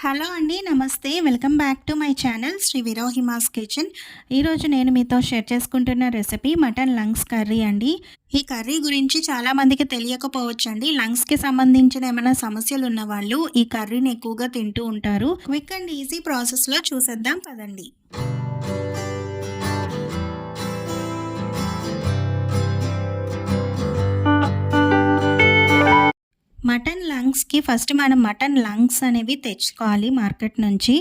Hello అండి నమస్తే. Welcome back to my channel Sri విరోహిమాస్ kitchen. ఈరోజు నేను మీతో షేర్ చేసుకుంటున్న రెసిపీ మటన్ లంగ్స్ కర్రీ అండి. ఈ కర్రీ గురించి చాలామందికి తెలియకపోవచ్చండి. తెలియకపోవచ్చు అండి లంగ్స్కి సంబంధించిన ఏమైనా సమస్యలు ఉన్న వాళ్ళు ఈ కర్రీని ఎక్కువగా తింటూ ఉంటారు. క్విక్ అండ్ ఈజీ ప్రాసెస్లో చూసేద్దాం పదండి. లంగ్స్కి ఫస్ట్ మనం మటన్ లంగ్స్ అనేవి తెచ్చుకోవాలి మార్కెట్ నుంచి.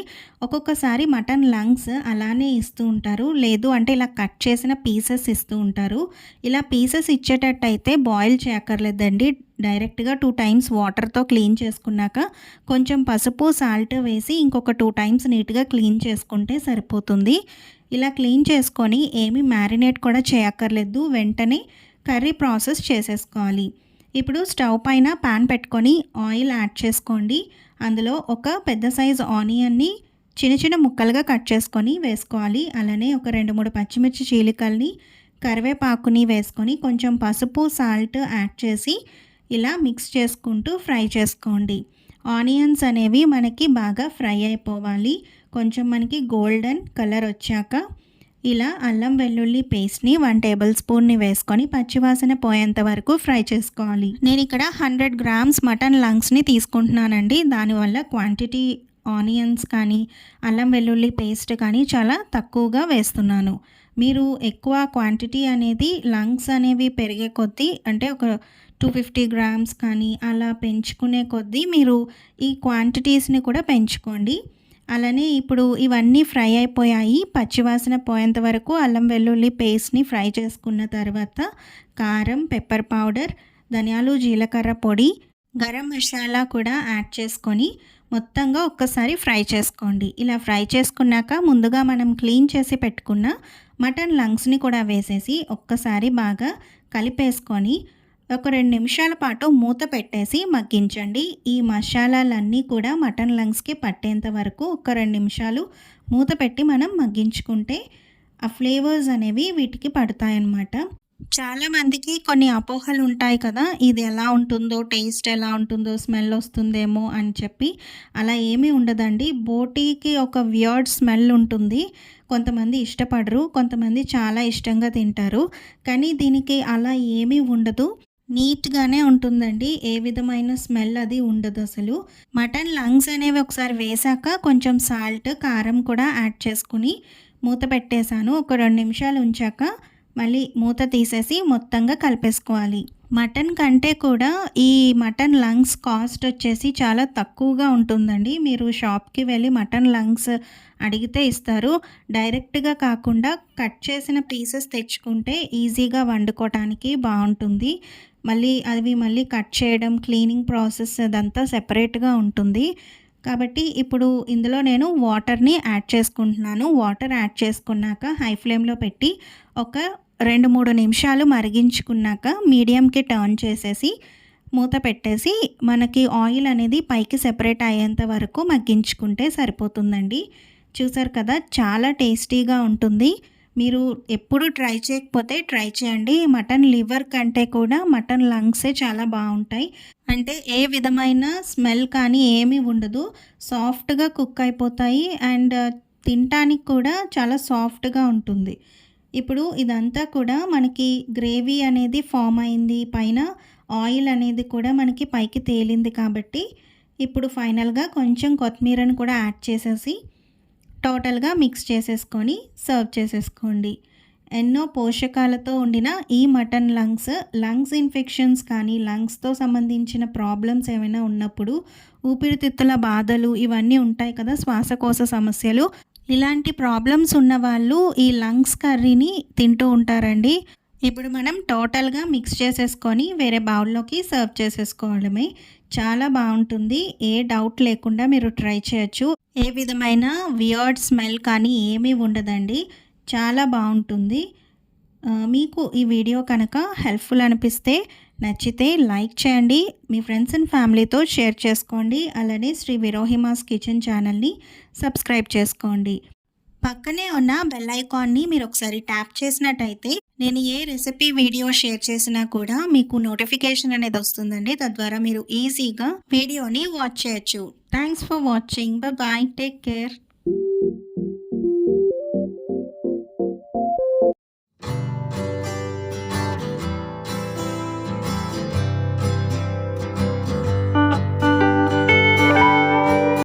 ఒక్కొక్కసారి మటన్ లంగ్స్ అలానే ఇస్తూ ఉంటారు. లేదు అంటే ఇలా కట్ చేసిన పీసెస్ ఇస్తూ ఉంటారు. ఇలా పీసెస్ ఇచ్చేటట్టయితే బాయిల్ చేయక్కర్లేదండి. డైరెక్ట్గా టూ టైమ్స్ వాటర్తో క్లీన్ చేసుకున్నాక కొంచెం పసుపు సాల్ట్ వేసి ఇంకొక టూ టైమ్స్ నీట్గా క్లీన్ చేసుకుంటే సరిపోతుంది. ఇలా క్లీన్ చేసుకొని ఏమీ మ్యారినేట్ కూడా చేయక్కర్లేదు. వెంటనే కర్రీ ప్రాసెస్ చేసేసుకోవాలి. ఇప్పుడు స్టవ్ పైన పాన్ పెట్టుకొని ఆయిల్ యాడ్ చేసుకోండి. అందులో ఒక పెద్ద సైజు ఆనియన్ని చిన్న చిన్న ముక్కలుగా కట్ చేసుకొని వేసుకోవాలి. అలానే ఒక రెండు మూడు పచ్చిమిర్చి చీలికల్ని కరివేపాకుని వేసుకొని కొంచెం పసుపు సాల్ట్ యాడ్ చేసి ఇలా మిక్స్ చేసుకుంటూ ఫ్రై చేసుకోండి. ఆనియన్స్ అనేవి మనకి బాగా ఫ్రై అయిపోవాలి. కొంచెం మనకి గోల్డెన్ కలర్ వచ్చాక ఇలా అల్లం వెల్లుల్లి పేస్ట్ని వన్ టేబుల్ స్పూన్ని వేసుకొని పచ్చివాసన పోయేంత వరకు ఫ్రై చేసుకోవాలి. నేను ఇక్కడ హండ్రెడ్ గ్రామ్స్ మటన్ లంగ్స్ని తీసుకుంటున్నానండి. దానివల్ల క్వాంటిటీ ఆనియన్స్ కానీ అల్లం వెల్లుల్లి పేస్ట్ కానీ చాలా తక్కువగా వేస్తున్నాను. మీరు ఎక్కువ క్వాంటిటీ అనేది లంగ్స్ అనేవి పెరిగే కొద్దీ అంటే ఒక టూ ఫిఫ్టీ గ్రామ్స్ కానీ అలా పెంచుకునే కొద్దీ మీరు ఈ క్వాంటిటీస్ని కూడా పెంచుకోండి. అలానే ఇప్పుడు ఇవన్నీ ఫ్రై అయిపోయాయి. పచ్చివాసన పోయేంత వరకు అల్లం వెల్లుల్లి పేస్ట్ని ఫ్రై చేసుకున్న తర్వాత కారం పెప్పర్ పౌడర్ ధనియాలు జీలకర్ర పొడి గరం మసాలా కూడా యాడ్ చేసుకొని మొత్తంగా ఒక్కసారి ఫ్రై చేసుకోండి. ఇలా ఫ్రై చేసుకున్నాక ముందుగా మనం క్లీన్ చేసి పెట్టుకున్న మటన్ లంగ్స్ని కూడా వేసేసి ఒక్కసారి బాగా కలిపేసుకొని ఒక రెండు నిమిషాల పాటు మూత పెట్టేసి మగ్గించండి. ఈ మసాలాలన్నీ కూడా మటన్ లంగ్స్కి పట్టేంత వరకు ఒక రెండు నిమిషాలు మూత పెట్టి మనం మగ్గించుకుంటే ఆ ఫ్లేవర్స్ అనేవి వీటికి పడతాయన్నమాట. చాలామందికి కొన్ని అపోహలు ఉంటాయి కదా ఇది ఎలా ఉంటుందో టేస్ట్ ఎలా ఉంటుందో స్మెల్ వస్తుందేమో అని చెప్పి. అలా ఏమీ ఉండదండి. బోటీకి ఒక వియర్డ్ స్మెల్ ఉంటుంది. కొంతమంది ఇష్టపడరు కొంతమంది చాలా ఇష్టంగా తింటారు. కానీ దీనికి అలా ఏమీ ఉండదు. నీట్గానే ఉంటుందండి. ఏ విధమైన స్మెల్ అది ఉండదు అసలు. మటన్ లంగ్స్ అనేవి ఒకసారి వేసాక కొంచెం సాల్ట్ కారం కూడా యాడ్ చేసుకుని మూత పెట్టేశాను. ఒక రెండు నిమిషాలు ఉంచాక మళ్ళీ మూత తీసేసి మొత్తంగా కలిపేసుకోవాలి. మటన్ కంటే కూడా ఈ మటన్ లంగ్స్ కాస్ట్ వచ్చేసి చాలా తక్కువగా ఉంటుందండి. మీరు షాప్కి వెళ్ళి మటన్ లంగ్స్ అడిగితే ఇస్తారు. డైరెక్ట్గా కాకుండా కట్ చేసిన పీసెస్ తెచ్చుకుంటే ఈజీగా వండుకోవటానికి బాగుంటుంది. మళ్ళీ అవి మళ్ళీ కట్ చేయడం క్లీనింగ్ ప్రాసెస్ అదంతా సెపరేట్గా ఉంటుంది. కాబట్టి ఇప్పుడు ఇందులో నేను వాటర్ని యాడ్ చేసుకుంటున్నాను. వాటర్ యాడ్ చేసుకున్నాక హై ఫ్లేమ్లో పెట్టి ఒక రెండు మూడు నిమిషాలు మరిగించుకున్నాక మీడియంకి టర్న్ చేసేసి మూత పెట్టేసి మనకి ఆయిల్ అనేది పైకి సెపరేట్ అయ్యేంత వరకు మగ్గించుకుంటే సరిపోతుందండి. చూసారు కదా చాలా టేస్టీగా ఉంటుంది. మీరు ఎప్పుడు ట్రై చేయకపోతే ట్రై చేయండి. మటన్ లివర్ కంటే కూడా మటన్ లంగ్సే చాలా బాగుంటాయి. అంటే ఏ విధమైన స్మెల్ కానీ ఏమీ ఉండదు. సాఫ్ట్గా కుక్ అయిపోతాయి. అండ్ తినటానికి కూడా చాలా సాఫ్ట్గా ఉంటుంది. ఇప్పుడు ఇదంతా కూడా మనకి గ్రేవీ అనేది ఫామ్ అయింది. పైన ఆయిల్ అనేది కూడా మనకి పైకి తేలింది కాబట్టి ఇప్పుడు ఫైనల్గా కొంచెం కొత్తిమీరని కూడా యాడ్ చేసేసి టోటల్గా మిక్స్ చేసేసుకొని సర్వ్ చేసేసుకోండి. ఎన్నో పోషకాలతో ఉండిన ఈ మటన్ లంగ్స్ లంగ్స్ ఇన్ఫెక్షన్స్ కానీ లంగ్స్తో సంబంధించిన ప్రాబ్లమ్స్ ఏమైనా ఉన్నప్పుడు ఊపిరితిత్తుల బాధలు ఇవన్నీ ఉంటాయి కదా శ్వాసకోశ సమస్యలు. ఇలాంటి ప్రాబ్లమ్స్ ఉన్న వాళ్ళు ఈ లంగ్స్ కర్రీని తింటూ ఉంటారండి. ఇప్పుడు మనం టోటల్గా మిక్స్ చేసేసుకొని వేరే బౌల్లోకి సర్వ్ చేసేసుకోవడమే. చాలా బాగుంటుంది. ఏ డౌట్ లేకుండా మీరు ట్రై చేయొచ్చు. ఏ విధమైన వియర్డ్ స్మెల్ కానీ ఏమీ ఉండదండి. చాలా బాగుంటుంది. మీకు ఈ వీడియో కనుక హెల్ప్ఫుల్ అనిపిస్తే నచ్చితే లైక్ చేయండి. మీ ఫ్రెండ్స్ అండ్ ఫ్యామిలీతో షేర్ చేసుకోండి. అలానే శ్రీ విరోహిమాస్ కిచెన్ ఛానల్ని సబ్స్క్రైబ్ చేసుకోండి. పక్కనే ఉన్న బెల్ ఐకాన్ని మీరు ఒకసారి ట్యాప్ చేసినట్టయితే నేను ఏ రెసిపీ వీడియో షేర్ చేసినా కూడా మీకు నోటిఫికేషన్ అనేది వస్తుందండి. తద్వారా మీరు ఈజీగా వీడియోని వాచ్ చేయొచ్చు. Thanks for watching bye take care